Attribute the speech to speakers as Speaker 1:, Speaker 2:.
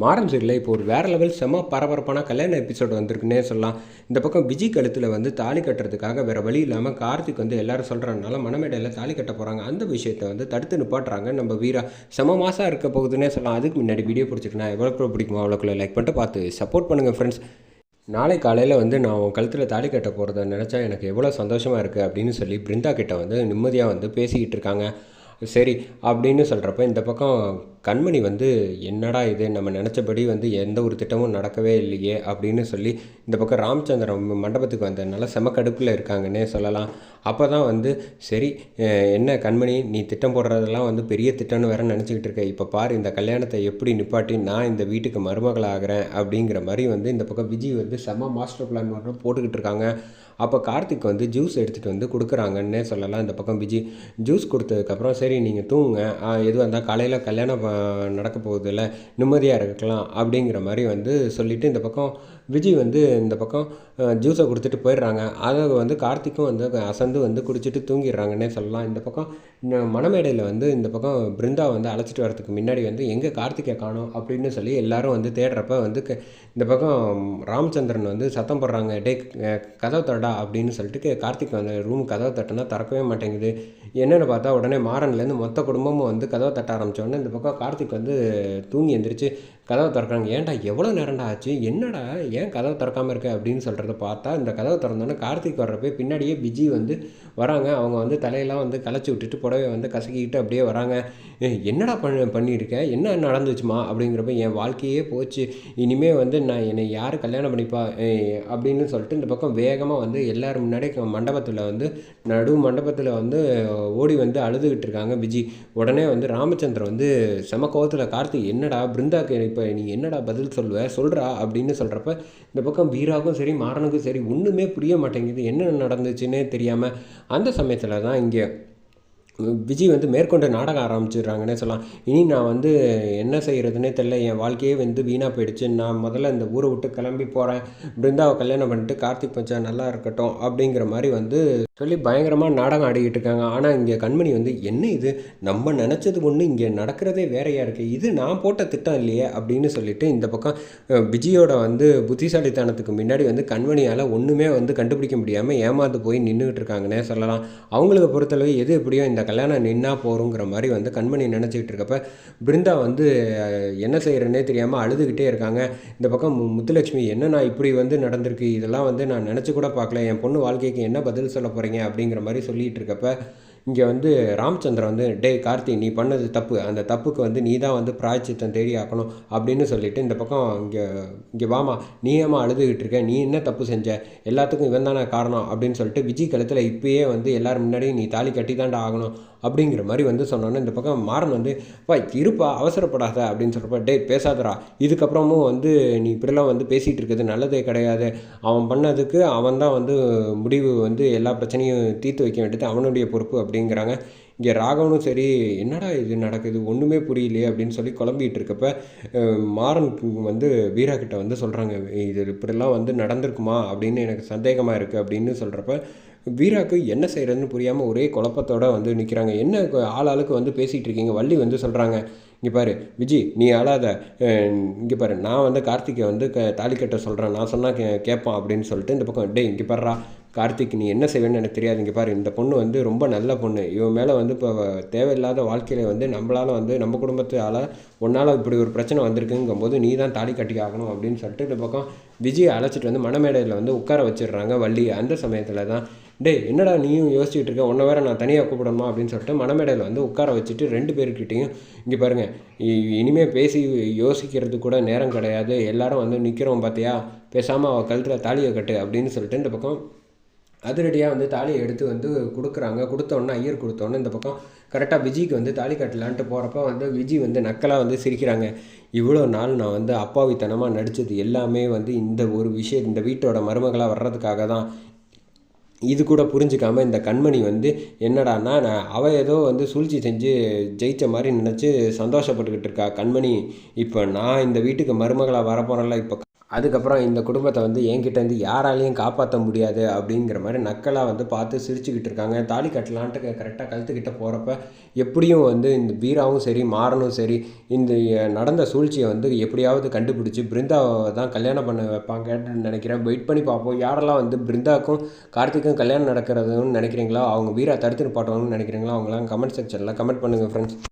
Speaker 1: மாறன் சீரில் இப்போ ஒரு வேறு லெவல் செம பரபரப்பான கல்யாண எபிசோடு வந்திருக்குன்னே சொல்லலாம். இந்த பக்கம் விஜய் கழுத்தில் வந்து தாலி கட்டுறதுக்காக வேறு வழி இல்லாமல் கார்த்திக் வந்து எல்லாரும் சொல்கிறனால மனமேடையில் தாலி கட்ட போகிறாங்க அந்த விஷயத்தை வந்து தடுத்து நிப்பாட்டுறாங்க நம்ம வீரா. செம மாதம் இருக்க போகுதுன்னே சொல்லலாம். அதுக்கு முன்னாடி வீடியோ பிடிச்சிருக்கேன் எவ்வளோ பிடிக்குமோ அவ்வளோக்குள்ள லைக் பண்ணிட்டு பார்த்து சப்போர்ட் பண்ணுங்கள் ஃப்ரெண்ட்ஸ் நாளை காலையில் வந்து நான் உன் கழுத்தில் தாலி கட்ட போகிறத நினச்சா எனக்கு எவ்வளோ சந்தோஷமாக இருக்குது அப்படின்னு சொல்லி பிருந்தா கிட்ட வந்து நிம்மதியாக வந்து பேசிக்கிட்டு இருக்காங்க. சரி அப்படின்னு சொல்கிறப்ப இந்த பக்கம் கண்மணி வந்து என்னடா இது? நம்ம நினச்சபடி வந்து எந்த ஒரு திட்டமும் நடக்கவே இல்லையே அப்படின்னு சொல்லி இந்த பக்கம் ராமச்சந்திரன் மண்டபத்துக்கு வந்ததுனால செம கடுப்பில் இருக்காங்கன்னே சொல்லலாம். அப்போ தான் வந்து சரி என்ன கண்மணி நீ திட்டம் போடுறதெல்லாம் வந்து பெரிய திட்டம்னு வேற நினச்சிக்கிட்டு இருக்க. இப்போ பாரு இந்த கல்யாணத்தை எப்படி நிப்பாட்டி நான் இந்த வீட்டுக்கு மருமகளாகிறேன் அப்படிங்கிற மாதிரி வந்து இந்த பக்கம் விஜய் வந்து செம மாஸ்டர் பிளான் மட்டும் போட்டுக்கிட்டு இருக்காங்க. அப்போ கார்த்திக் வந்து ஜூஸ் எடுத்துகிட்டு வந்து கொடுக்குறாங்கன்னே சொல்லலாம் இந்த பக்கம் விஜய் ஜூஸ் கொடுத்ததுக்கப்புறம் சரி நீங்கள் தூங்குங்க. எதுவாக இருந்தால் காலையில் கல்யாணம் நடக்க போகுதுல்ல நிம்மதியாக இருக்கலாம் அப்படிங்கிற மாதிரி வந்து சொல்லிவிட்டு இந்த பக்கம் விஜய் வந்து இந்த பக்கம் ஜூஸை கொடுத்துட்டு போயிடுறாங்க. அதை வந்து கார்த்திக்கும் வந்து அசந்து வந்து குடிச்சிட்டு தூங்கிடுறாங்கன்னே சொல்லலாம். இந்த பக்கம் மணமேடையில் வந்து இந்த பக்கம் பிருந்தா வந்து அழைச்சிட்டு வரதுக்கு முன்னாடி வந்து எங்கே கார்த்திகை காணும்? அப்படின்னு சொல்லி எல்லாரும் வந்து தேடுறப்ப வந்து க- இந்த பக்கம் ராமச்சந்திரன் வந்து சத்தம் போடுறாங்க. டே கதவை தடா அப்படின்னு சொல்லிட்டு கார்த்திக் வந்து ரூம் கதவை தட்டினா திறக்கவே மாட்டேங்குது. என்னென்னு பார்த்தா உடனே மாறன்லேருந்து மொத்த குடும்பமும் வந்து கதவை தட்ட ஆரம்பித்தோடனே இந்த பக்கம் கார்த்திக் வந்து தூங்கி எந்திரிச்சு கதவை திறக்கிறாங்க. ஏன்டா எவ்வளோ நேரம்டா ஆச்சு? என்னடா? ஏன் கதவை திறக்காமல் இருக்க? அப்படின்னு சொல்கிறத பார்த்தா இந்த கதவை திறந்தோன்னே கார்த்திக் வர்றப்ப பின்னாடியே விஜி வந்து வராங்க. அவங்க வந்து தலையெல்லாம் வந்து கலைச்சி விட்டுட்டு புடவை வந்து கசக்கிக்கிட்டு அப்படியே வராங்க. என்னடா பண்ண பண்ணியிருக்க? என்ன நடந்துச்சுமா அப்படிங்கிறப்ப என் வாழ்க்கையே போச்சு. இனிமேல் வந்து நான் என்னை யார் கல்யாணம் பண்ணிப்பா? அப்படின்னு சொல்லிட்டு இந்த பக்கம் வேகமாக வந்து எல்லோரும் முன்னாடி மண்டபத்தில் வந்து நடு மண்டபத்தில் வந்து ஓடி வந்து அழுதுகிட்டு இருக்காங்க விஜி உடனே வந்து ராமச்சந்திரன் வந்து செம கோவத்தில் கார்த்திக் என்னடா பிருந்தாக்கு இப்போ நீ என்னடா பதில் சொல்லுவ? சொல்கிறா அப்படின்னு சொல்கிறப்ப இந்த பக்கம் வீராவுக்கும் சரி மாறனுக்கும் சரி ஒன்றுமே புரிய மாட்டேங்குது. என்ன நடந்துச்சுன்னே தெரியாமல் அந்த சமயத்தில் தான் இங்கே விஜய் வந்து மேற்கொண்டு நாடகம் ஆரம்பிச்சிடுறாங்கன்னே சொல்லலாம். இனி நான் வந்து என்ன செய்கிறதுனே தெரில என் வாழ்க்கையே வந்து வீணாக போயிடுச்சு. நான் முதல்ல இந்த ஊரை விட்டு கிளம்பி போகிறேன் பிருந்தாவை கல்யாணம் பண்ணிட்டு கார்த்திக் பஞ்சா நல்லா இருக்கட்டும் அப்படிங்கிற மாதிரி வந்து சொல்லி பயங்கரமாக நாடகம் ஆடிக்கிட்டு இருக்காங்க. ஆனால் இங்கே கண்மணி வந்து என்ன இது? நம்ம நினச்சது ஒன்று இங்கே நடக்கிறதே வேறையாக இருக்குது இது நான் போட்ட திட்டம் இல்லையே? அப்படின்னு சொல்லிட்டு இந்த பக்கம் விஜயோட வந்து புத்திசாலித்தனத்துக்கு முன்னாடி வந்து கண்மணியால் ஒன்றுமே வந்து கண்டுபிடிக்க முடியாமல் ஏமாந்து போய் நின்றுக்கிட்டு இருக்காங்கன்னே சொல்லலாம். அவங்களுக்கு பொறுத்தளவு எது எப்படியோ இந்த கல்யாணம் நின்னா போகிறோங்கிற மாதிரி வந்து கண்மணி நினச்சிக்கிட்டு இருக்கப்ப பிருந்தா வந்து என்ன செய்கிறேன்னே தெரியாமல் அழுதுகிட்டே இருக்காங்க. இந்த பக்கம் முத்துலட்சுமி என்ன நான் இப்படி வந்து நடந்திருக்கு? இதெல்லாம் வந்து நான் நினச்சி கூட பார்க்கல. என் பொண்ணு வாழ்க்கைக்கு என்ன பதில் சொல்ல போகிறீங்க அப்படிங்கிற மாதிரி சொல்லிகிட்டு இருக்கப்ப இங்கே வந்து ராமச்சந்திரன் வந்து டேய் கார்த்தி நீ பண்ணது தப்பு. அந்த தப்புக்கு வந்து நீ தான் வந்து பிராய்ச்சித்தம் தேடி ஆக்கணும் அப்படின்னு சொல்லிட்டு இந்த பக்கம் இங்கே இங்கே வாமா நீ ஏமா அழுதுகிட்டு இருக்க? நீ என்ன தப்பு செஞ்ச? எல்லாத்துக்கும் இவன் தானே காரணம்? அப்படின்னு சொல்லிட்டு விஜய் கழுத்தில் இப்பயே வந்து எல்லாரும் முன்னாடியும் நீ தாலி கட்டி தாண்டா ஆகணும். அப்படிங்கிற மாதிரி வந்து சொன்னோன்னே இந்த பக்கம் மாறன் வந்து பா இருப்பா அவசரப்படாத அப்படின்னு சொல்கிறப்ப டே பேசாதடா. இதுக்கப்புறமும் வந்து நீ இப்படிலாம் வந்து பேசிகிட்டு இருக்கிறது நல்லதே கிடையாது. அவன் பண்ணதுக்கு அவன் தான் வந்து முடிவு வந்து எல்லா பிரச்சனையும் தீர்த்து வைக்க வேண்டியது அவனுடைய பொறுப்பு அப்படிங்கிறாங்க. இங்கே ராகவனும் சரி என்னடா இது நடக்குது? ஒன்றுமே புரியலையே அப்படின்னு சொல்லி குழம்பிட்டு இருக்கப்ப மாறன் வந்து வீரா கிட்ட வந்து சொல்கிறாங்க இது இப்படிலாம் வந்து நடந்திருக்குமா? அப்படின்னு எனக்கு சந்தேகமாக இருக்குது அப்படின்னு சொல்கிறப்ப வீராக்கு என்ன செய்கிறதுன்னு புரியாமல் ஒரே குழப்பத்தோடு வந்து நிற்கிறாங்க என்ன ஆள் ஆளுக்கு வந்து பேசிகிட்டு இருக்கீங்க? வள்ளி வந்து சொல்கிறாங்க இங்கே பாரு விஜி நீ அழாத இங்கே பாரு நான் வந்து கார்த்திகை வந்து க தாலி கட்ட சொல்கிறேன் நான் சொன்னால் கே கேட்பான் அப்படின்னு சொல்லிட்டு இந்த பக்கம் டே இங்கே பாடுறா கார்த்திக் நீ என்ன செய்வேன்னு எனக்கு தெரியாது. இங்கே பாரு இந்த பொண்ணு வந்து ரொம்ப நல்ல பொண்ணு. இவன் மேலே வந்து இப்போ தேவையில்லாத வாழ்க்கையில் வந்து நம்மளால் வந்து நம்ம குடும்பத்தால் உன்னால் இப்படி ஒரு பிரச்சனை வந்திருக்குங்கும்போது நீ தான் தாலி கட்டி ஆகணும் அப்படின்னு சொல்லிட்டு இந்த பக்கம் விஜயை அழைச்சிட்டு வந்து மணமேடையில் வந்து உட்கார வச்சிடுறாங்க வள்ளி. அந்த சமயத்தில் தான் டேய் என்னடா நீயும் யோசிச்சுட்டு இருக்க? உன்னை வேற நான் தனியாக கூப்பிடணுமா? அப்படின்னு சொல்லிட்டு மணமேடையில் வந்து உட்கார வச்சுட்டு ரெண்டு பேர்கிட்டையும் இங்கே பாருங்கள் இனிமேல் இனிமே பேசி யோசிக்கிறது கூட நேரம் கிடையாது. எல்லாரும் வந்து நிற்கிறோம் பார்த்தியா பேசாமல் அவள் கழுத்தில் தாலியை கட்டு அப்படின்னு சொல்லிட்டு இந்த பக்கம் அதிரடியாக வந்து தாலியை எடுத்து வந்து கொடுக்குறாங்க. கொடுத்தோன்னே ஐயர் கொடுத்தோன்னே இந்த பக்கம் கரெக்டாக விஜய்க்கு வந்து தாலி கட்டலான்ட்டு போகிறப்ப வந்து விஜய் வந்து நக்கலாக வந்து சிரிக்கிறாங்க. இவ்வளோ நாள் நான் வந்து அப்பாவித்தனமாக நடித்தது எல்லாமே வந்து இந்த ஒரு விஷயம் இந்த வீட்டோட மருமகளாக வர்றதுக்காக தான். இது கூட புரிஞ்சுக்காம இந்த கண்மணி வந்து என்னடானா நான் அவள் ஏதோ வந்து சூழ்ச்சி செஞ்சு ஜெயித்த மாதிரி நினச்சி சந்தோஷப்பட்டுக்கிட்டு இருக்கா கண்மணி. இப்போ நான் இந்த வீட்டுக்கு மருமகளாக வரப்போகிறேன்ல இப்போ அதுக்கப்புறம் இந்த குடும்பத்தை வந்து என்கிட்டேருந்து யாராலையும் காப்பாற்ற முடியாது அப்படிங்கிற மாதிரி நக்கலாக வந்து பார்த்து சிரிச்சுக்கிட்டு இருக்காங்க. தாலி கட்டலான்ட்டு கரெக்டாக கழுத்துக்கிட்ட போகிறப்ப எப்படியும் வந்து இந்த பீராவும் சரி மாறனும் சரி இந்த நடந்த சூழ்ச்சியை வந்து எப்படியாவது கண்டுபிடிச்சி பிருந்தாவை தான் கல்யாணம் பண்ண வைப்பாங்கன்னு நினைக்கிறேன். வெயிட் பண்ணி பார்ப்போம். யாரெல்லாம் வந்து பிருந்தாவுக்கும் கார்த்திக்கும் கல்யாணம் நடக்கிறதுன்னு நினைக்கிறீங்களா அவங்க வீரா தடுத்து நிப்பாட்டுவாங்கன்னு நினைக்கிறீங்களா அவங்களாம் கமெண்ட் செக்ஷனில் கமெண்ட் பண்ணுங்கள் ஃப்ரெண்ட்ஸ்